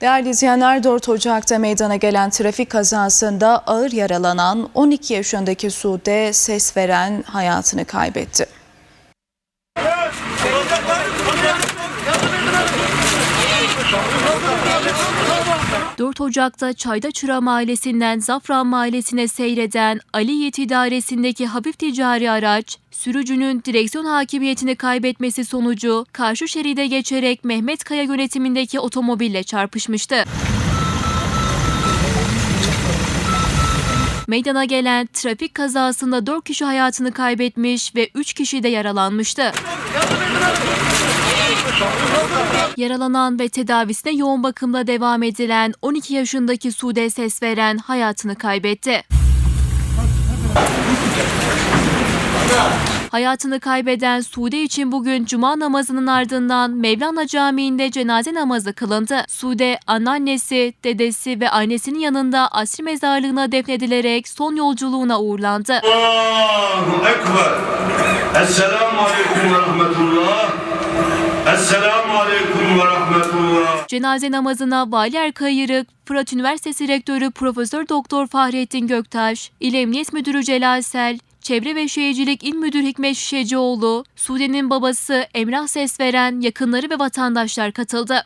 Değerli izleyenler 4 Ocak'ta meydana gelen trafik kazasında ağır yaralanan 12 yaşındaki Sude ses veren hayatını kaybetti. – 4 Ocak'ta Çaydaçıra Mahallesi'nden Zafran Mahallesi'ne seyreden Ali idaresindeki hafif ticari araç, sürücünün direksiyon hakimiyetini kaybetmesi sonucu karşı şeride geçerek Mehmet Kaya yönetimindeki otomobille çarpışmıştı. Meydana gelen trafik kazasında 4 kişi hayatını kaybetmiş ve 3 kişi de yaralanmıştı. Yaralanan ve tedavisine yoğun bakımda devam edilen 12 yaşındaki Sude ses veren hayatını kaybetti. Hayatını kaybeden Sude için bugün cuma namazının ardından Mevlana Camii'nde cenaze namazı kılındı. Sude, anneannesi, dedesi ve annesinin yanında asri mezarlığına defnedilerek son yolculuğuna uğurlandı. Allahu Ekber. Esselamu Aleyküm ve Rahmetullah. Esselamu Aleyküm ve Rahmetullah. Cenaze namazına Vali Erkayırık, Fırat Üniversitesi Rektörü Profesör Doktor Fahrettin Göktaş, İl Emniyet Müdürü Celal Sel, Çevre ve Şehircilik İl Müdür Hikmet Şişecioğlu, Sude'nin babası Emrah Sesveren, yakınları ve vatandaşlar katıldı.